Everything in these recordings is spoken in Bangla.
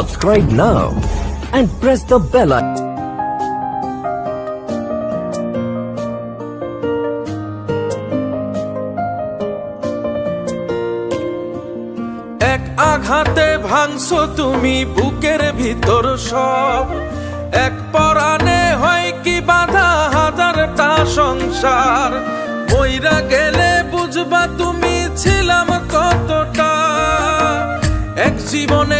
Subscribe now and press the bell icon. এক আঘাতে ভাঙছো তুমি বুকের ভিতর সব এক পরাণে হয় কি বাধা হাজারটা সংসার মইরা গেলে বুঝবা তুমি ছিলাম কতটা এক জীবনে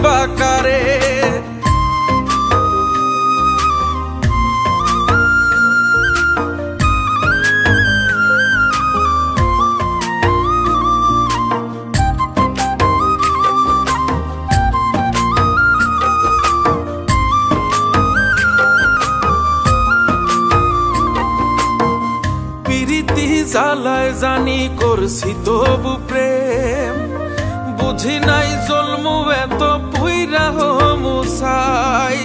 দুঃখ দিবা কারে। প্রীতি জানি করছি তবু প্রেম। বুঝি নাই জন্মু এত পুইরা মুসাই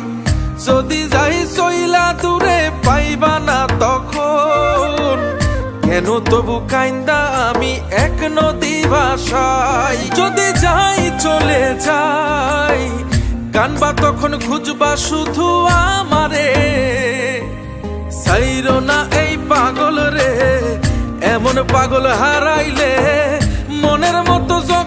যদি যাই চইলা দূরে পাইবা না তখন, কেন তবু কাইন্দা আমি এক নদী ভাষাই যদি যাই চলে যাই, কানবা তখন খুঁজবা শুধু আমারে। সাইরো না এই পাগল রে, এমন পাগল হারাইলে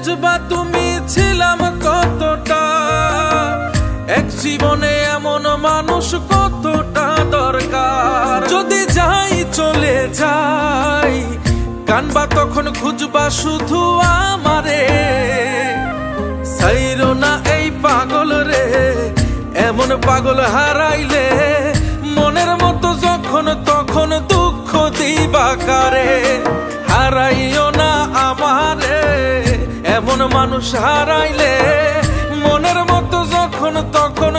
বুঝবা তুমি ছিলাম কতটা? এক জীবনে এমন মানুষ কতটা দরকার? যদি যাই চলে যাই, কানবা তখন খুঁজবা শুধু আমারে। সাইরো না এই পাগল রে, এমন পাগল হারাইলে মনের মতো যখন, তখন দুঃখ দিবা কারে? হারাইও না মানুষ হারাইলে মনের মতো যখন তখন